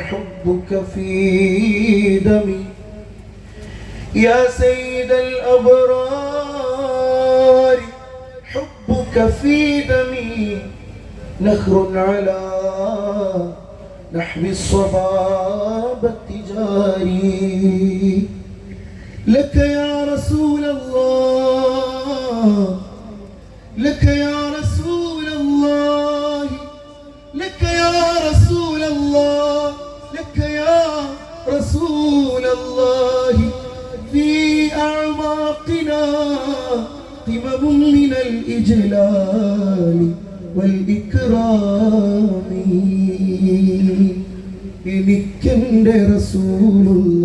حبك في دمي. يا سيد الأبرار حبك في دمي. نخر على نحو الصبابة جاري. لك يا رسول الله أعماقنا قمم من الإجلال والإكرام എനിക്കെൻ്റെ റസൂലുള്ള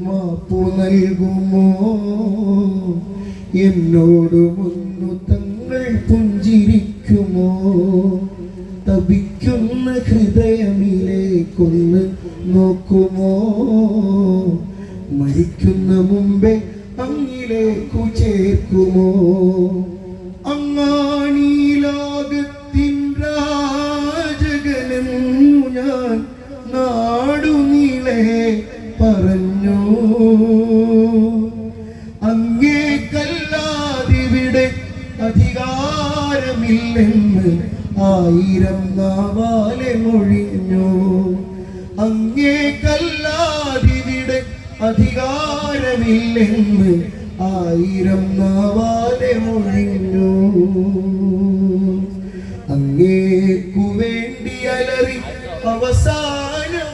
മാപ്പു നൽകുമോ എന്നോട് മുന്നു തങ്ങൾ പുഞ്ചിരിക്കുമോ തപിക്കുന്ന ഹൃദയമിലേക്കൊന്ന് നോക്കുമോ മരിക്കുന്ന മുമ്പേ അങ്ങിലേക്കു ചേർക്കുമോ? അങ്ങാണീ ലോകത്തിൻ രാജകനെന്നു ഞാൻ നാടുനീളെ പറഞ്ഞു. അങ്ങേക്കല്ലാതിവിടെ അധികാരമില്ലെന്ന് ആയിരം നാവാലെ മൊഴിഞ്ഞു. അങ്ങേക്കല്ലാതിവിടെ അധികാരമില്ലെന്ന് ആയിരം നാവാലെ ഒഴിഞ്ഞു. അങ്ങേക്കു വേണ്ടി അലറി അവസാനമായെങ്കിൽ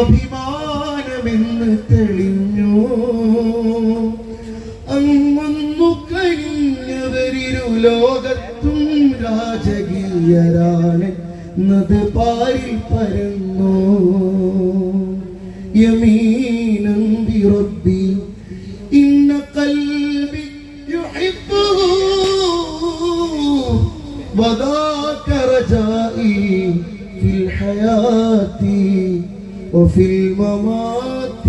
അഭിമാനമെന്ന് തെളിഞ്ഞു. അങ്ങൊന്നു കഴിഞ്ഞവരിരു ലോകത്തും രാജകീയരാണ് നത് പാരിൽ പരന്നു. യമീനം ബിറബ്ബി ഇന്ന കൽബി യുഹിബ്ബുഹു وذاك رجائي في الحياة وفي الممات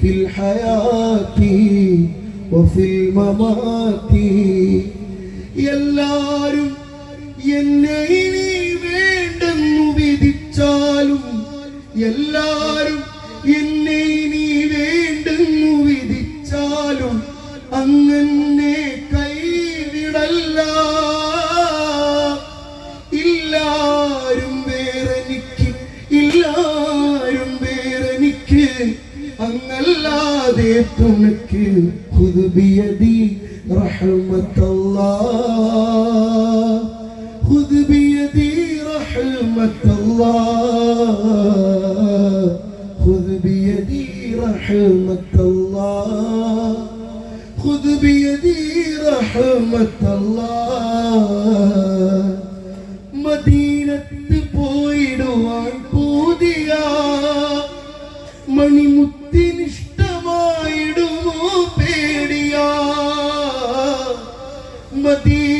في الحياة وفي الممات എല്ലാരും എന്നെ ഇനി വേണ്ടെന്നു വിധിച്ചാലും എല്ലാരും എന്നെ ഇനി വേണ്ടെന്നു വിധിച്ചാലും അങ്ങനെ കൈവിടല്ല. ഇല്ലാരും വേറെനിക്ക് ഇല്ലാരും വേറെനിക്ക് അങ്ങല്ലാതെ തുണക്ക് ഹുദുബിയതി റഹ്മത്തല്ലാ. ഹുദുബിയതി റഹ്മത്തല്ലാ. റഹ്മത്തല്ലാ خذ بيدي رحمة الله മദീനത്ത് പോയിടുവാൻ പൂതിയ മണിമുത്തിനിഷ്ടമായിടുമോ പേടിയ മദീനത്ത്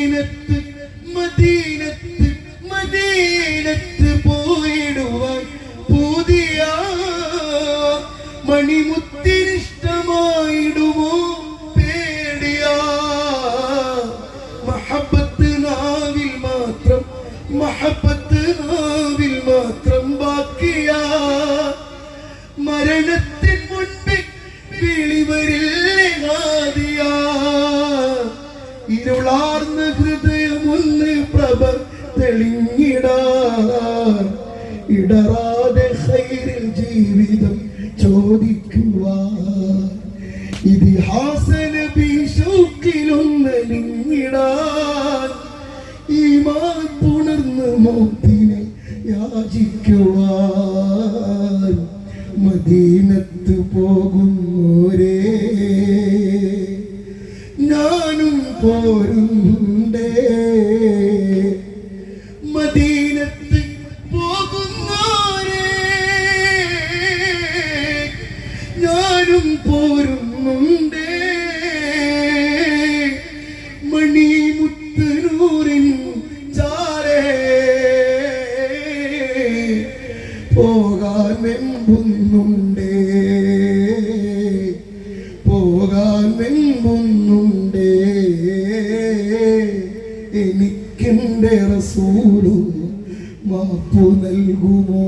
പ്രഭ തെളിഞ്ഞിടാൻ ഇടറാതെ ഹൈറിൽ ജീവിതം ചോദിക്കുവാൻ ഇതിഹാസന ഭീഷൂക്കിലൊന്നലിഞ്ഞിടാൻ ഈമാൻ പുണർന്ന് മോത്തിനെ യാചിക്കുവാൻ. മദീനത്ത് പോകുന്നോരേ. ഞാനും പോരുണ്ടേ എനിക്കെന്റെ റസൂലും മാപ്പു നൽകുമോ?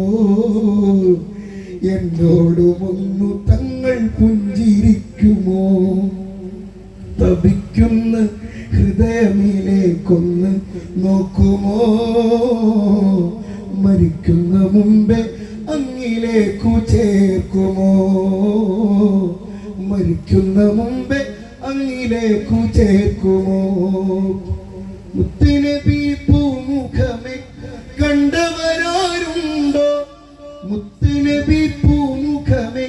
എന്നോടുമൊന്നു തങ്ങൾ പുഞ്ചിരിക്കുമോ? തപിക്കുന്ന ഹൃദയമിലേക്കൊന്ന് നോക്കുമോ? മരിക്കുന്ന മുമ്പേ അങ്ങിലേക്കു ചേർക്കുമോ? മരിക്കുന്ന മുമ്പേ അങ്ങിലേക്കു ചേർക്കുമോ? മുത്തിനബി പൂമുഖമേ കണ്ടവരാരുണ്ടോ? മുത്തുനബി പൂമുഖമേ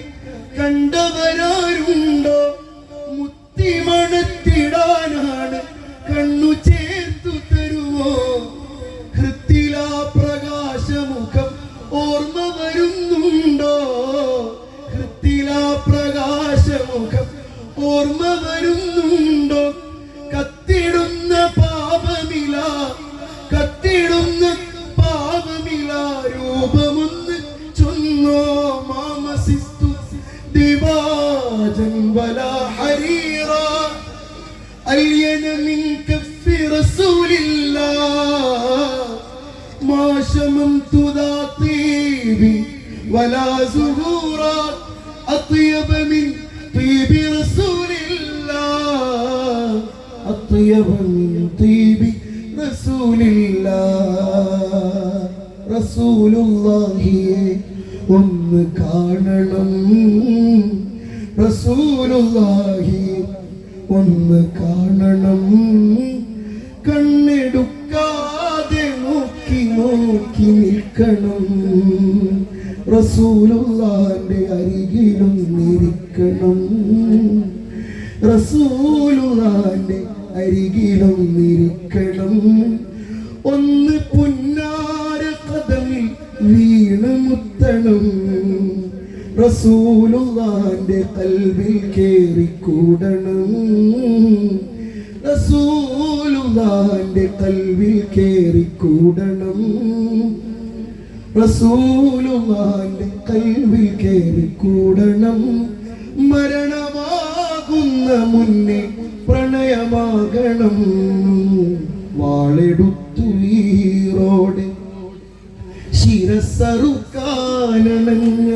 കണ്ടവരാരുണ്ടോ ولا زهورا أطيب من طيب رسول الله أطيب من طيب رسول الله رسول الله ഒന്ന് കാണണം റസൂലുള്ളാഹി ഒന്ന് കാണണം റസൂലുള്ളാന്റെ അരികിലും നിരിക്കണം റസൂലുള്ളാന്റെ അരികിലും നിരിക്കണം ഒന്ന് പുന്നാര കഥമിൽ വീണ് മുത്തണം റസൂലുള്ളാന്റെ കൽവിൽ കേറിക്കൂടണം റസൂലുള്ളാന്റെ കൽവിൽ കേറിക്കൂടണം റസൂലുള്ളാന്റെ കൽവിൽ കൂടണം. മരണമാകുന്ന മുന്നേ പ്രണയമാകണം. വാളെടുത്തു ഈറോടെ ശിരസറുക്കാനണഞ്ഞ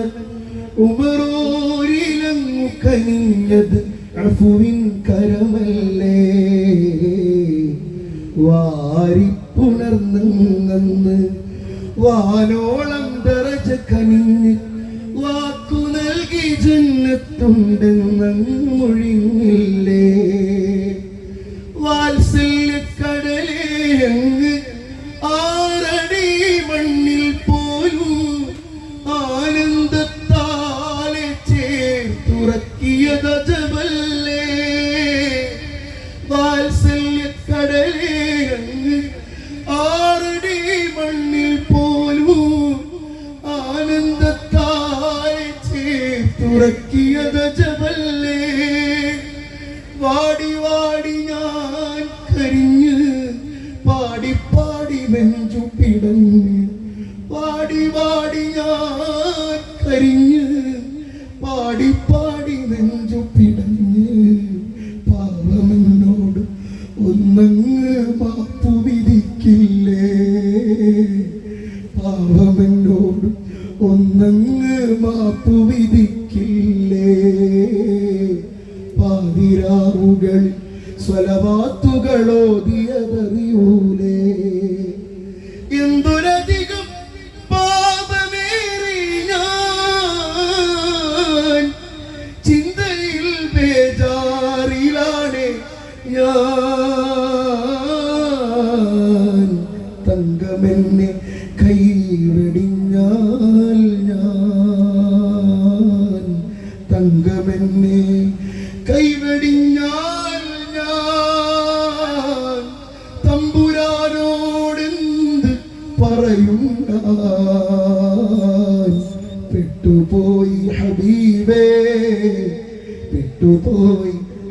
ഉമറോരിലങ്ങു കനിഞ്ഞത് അഫുവിൻ കരമല്ലേ. വാരിപ്പുണർന്നങ്ങന്ന് വാനോളം തറച്ച് കനിഞ്ഞ് വാക്കു നൽകി ജന്നത്തുണ്ടെന്നങ്ങ് മൊഴിഞ്ഞില്ലേ? വാത്സല്യക്കടലേ അങ്ങ് ചേർത്തുറക്കിയത ജബല്ലേ വാടി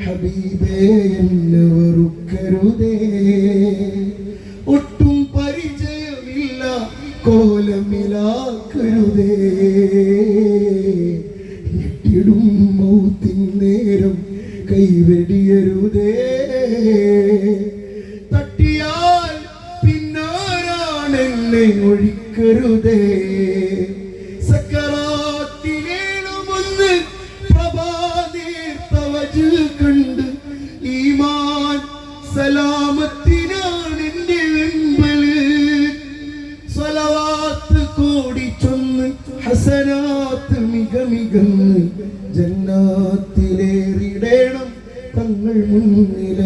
ഹബീബേ എന്നെ വെറുക്കരുതേ ഒട്ടും പരിചയമില്ല കോലമിലാക്കരുതേ. ഞെട്ടിടും മൗത്തിൻ നേരം കൈവെടിയരുതേ. തട്ടിയാൽ പിന്നാരാണെന്നെ ഒഴിക്കരുതേ. ഹസനാത്ത് മിക മികന്ന് ജന്നാത്തിലേറിടേണം തങ്ങൾ മുന്നിൽ.